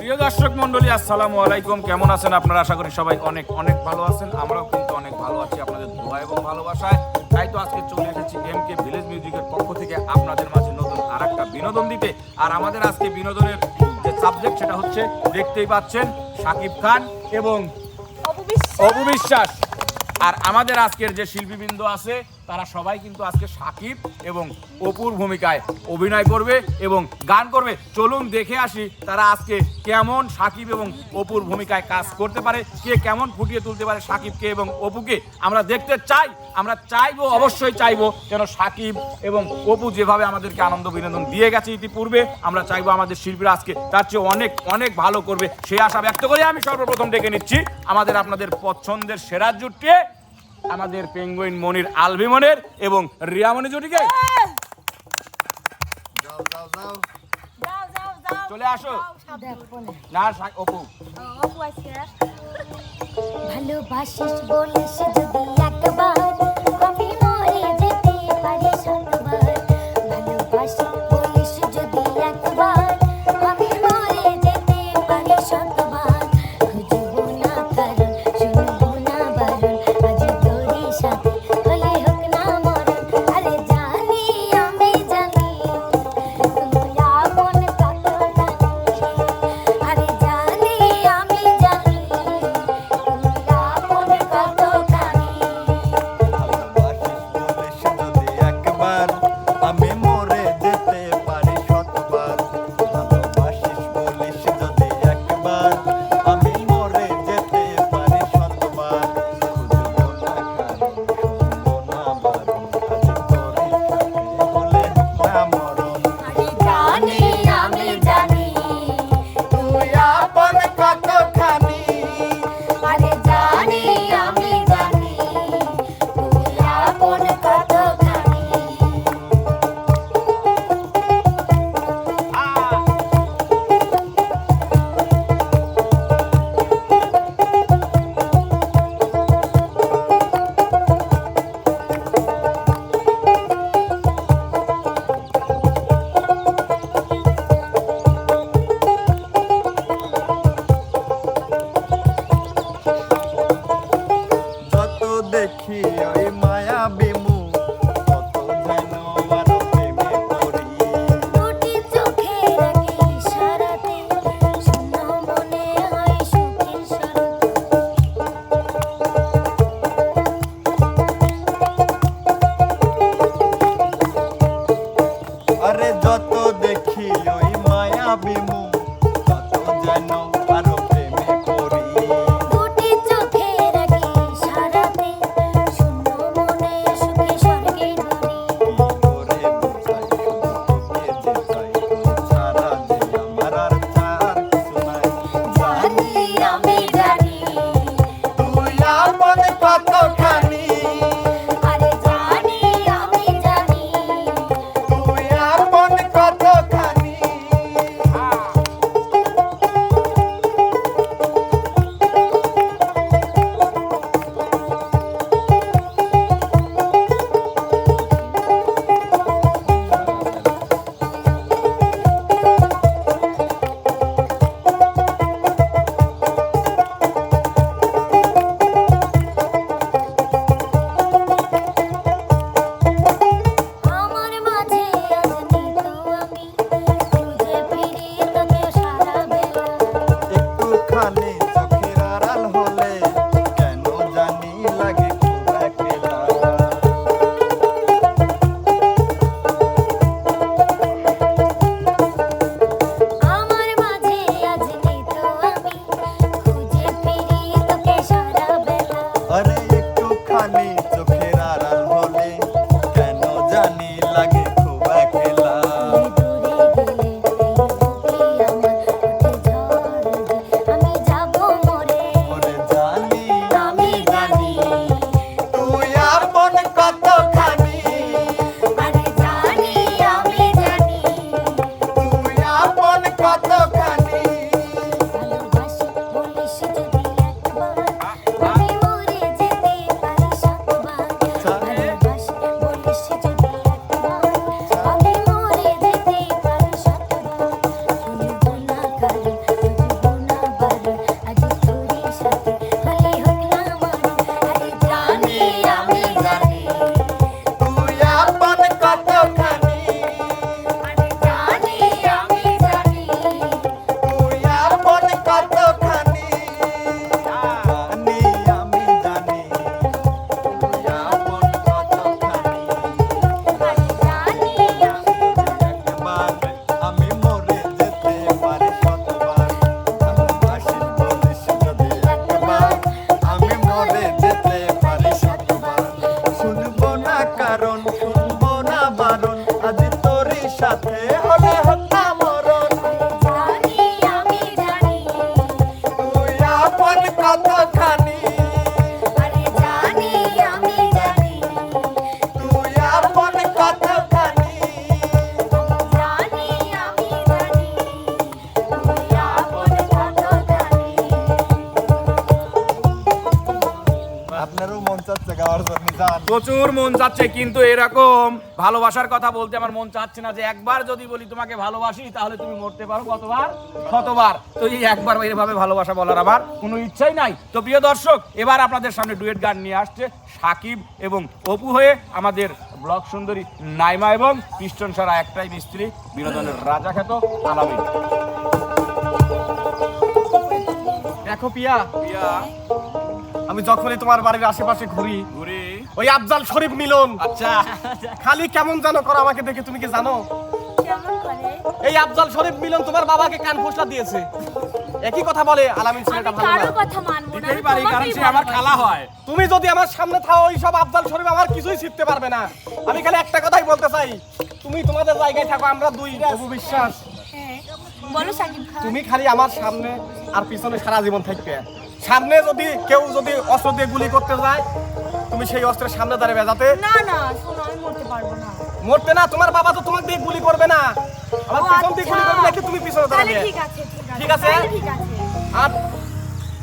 প্রিয় দর্শক মন্ডলী আসসালামু আলাইকুম। কেমন আছেন আপনারা? আশা করি সবাই অনেক অনেক ভালো আছেন। আমরাও কিন্তু অনেক ভালো আছি আপনাদের দোয়া এবং ভালোবাসায়। তাই তো আজকে চলে এসেছি এম কে ভিলেজ মিউজিকের পক্ষ থেকে আপনাদের মাঝে নতুন আর একটা বিনোদন দিতে। আর আমাদের আজকে বিনোদনের যে সাবজেক্ট সেটা হচ্ছে দেখতেই পাচ্ছেন সাকিব খান এবং অবু বিশ্বাস আর আমাদের আজকের যে শিল্পীবৃন্দ আছে, তারা সবাই কিন্তু আজকে সাকিব এবং অপুর ভূমিকায় অভিনয় করবে এবং গান করবে। চলুন দেখে আসি তারা আজকে কেমন সাকিব এবং অপুর ভূমিকায় কাজ করতে পারে, কে কেমন ফুটিয়ে তুলতে পারে সাকিবকে এবং অপুকে। আমরা দেখতে চাই, আমরা চাইব, অবশ্যই চাইব যেন সাকিব এবং অপু যেভাবে আমাদেরকে আনন্দ বিনোদন দিয়ে গেছে ইতিপূর্বে, আমরা চাইব আমাদের শিল্পীরা আজকে তার চেয়ে অনেক অনেক ভালো করবে। সেই আশা ব্যক্ত করে আমি সর্বপ্রথম ডেকে নিচ্ছি আমাদের আপনাদের পছন্দের সেরা জুটকে আমাদের পেঙ্গুইন মনির আলভি আলভিমনের এবং রিয়া মনির জুটিকে। চলে আসো। না অপু। ভালোবাসিস বলিস যদি Ezequiel. প্রচুর মন চাচ্ছে কিন্তু এরকম ভালোবাসার কথা বলতে আমার মন চাচ্ছে না যে একবার যদি বলি তোমাকে ভালোবাসি তাহলে তুমি মরতে পারো। কতবার? কতবার তো এই একবার এভাবে ভালোবাসা বলার আমার কোনো ইচ্ছাই নাই। তো প্রিয় দর্শক এবার আপনাদের সামনে ডুয়েট গান নিয়ে আসছে সাকিব এবং অপু হয়ে আমাদের ব্লক সুন্দরী নাইমা এবং পিস্টন সারা একটাই মিস্ত্রি বিনোদনের রাজা খ্যাত আলামিন দেখো পিয়া প্রিয়া আমি যখনই তোমার বাড়ির আশেপাশে ঘুরি ঘুরে। ওই আফজাল শরীফ মিলন। আচ্ছা। খালি কেমন জানো করো আমাকে দেখে তুমি কি জানো? এই আফজাল শরীফ মিলন তোমার বাবাকে কান ফোসলা দিয়েছে। একই কথা বলে আলামিন আমি ছেলেটা ভালো কারও না কথা মানবো না পারি কারণ সে আমার। খালা হয়। তুমি যদি আমার সামনে থাও ওই সব আফজাল শরীফ আমার কিছুই শিখতে পারবে না। আমি খালি একটা কথাই বলতে চাই। তুমি তোমাদের জায়গায় থাকো আমরা দুই অপু বিশ্বাস। হ্যাঁ বলো সাকিব খান। তুমি খালি আমার সামনে আর পিছনে সারা জীবন থাকবে। সামনে যদি কেউ যদি অস্ত্র দিয়ে গুলি করতে যায় তুমি সেই অস্ত্রের সামনে দাঁড়াবে যাতে না না শোনো আমি মরতে পারব না। মরতে না তোমার বাবা তো তোমাকে দিয়ে গুলি করবে না। আমার পিছন দিয়ে গুলি আচ্ছা। করবে নাকি তুমি পিছনে দাঁড়াবে? ঠিক আছে ঠিক আছে ঠিক আছে? আর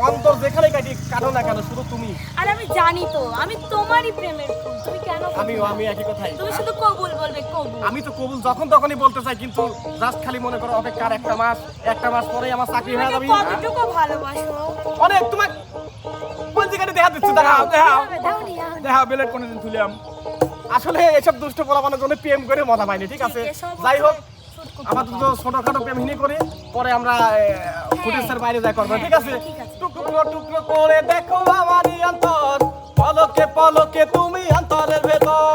অন্তর যেখানে কাটি কাটো না কেন শুধু তুমি। আর আমি জানি তো আমি তোমারই প্রেমের ফুল তুমি কেন আমিও আমি একই কথাই। তুমি শুধু কবুল বলবে কবুল। আমি তো কবুল যখন তখনই বলতে চাই কিন্তু জাস্ট খালি মনে করো অপেক্ষার একটা মাস একটা মাস পরেই আমার চাকরি হয়ে যাবে কতটুকু ভালোবাসো? অনেক তোমার দেখা দিচ্ছে দেখাও নি। দেখাও বেলেট কোনদিন তুলিয়াম আসলে এসব দুষ্ট পোলাপানোর জন্য প্রেম করে মজা পাইনি ঠিক আছে? যাই হোক ছোটখাটো আমার তো ছোটখাটো প্রেমহিনী করি পরে আমরা ফুটেজের বাইরে যাই করব ঠিক আছে? ঠিক আছে। টুকরো টুকরো করে দেখো আমারই অন্তর পলকে পলকে তুমি অন্তরের ভেতর।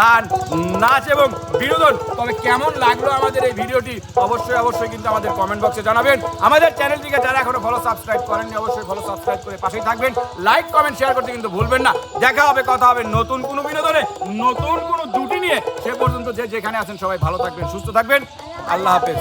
গান, নাচ এবং বিনোদন। তবে কেমন লাগল আমাদের এই ভিডিওটি? অবশ্যই অবশ্যই কিন্তু আমাদের কমেন্ট বক্সে জানাবেন। আমাদের চ্যানেলটিকে যারা এখনও ফলো সাবস্ক্রাইব করেননি, অবশ্যই ফলো সাবস্ক্রাইব করে পাশেই থাকবেন। লাইক কমেন্ট শেয়ার করতে কিন্তু ভুলবেন না। দেখা হবে, কথা হবে নতুন কোনো বিনোদনে, নতুন কোনো জুটি নিয়ে। সে পর্যন্ত যে যেখানে আছেন সবাই ভালো থাকবেন, সুস্থ থাকবেন। আল্লাহ হাফেজ।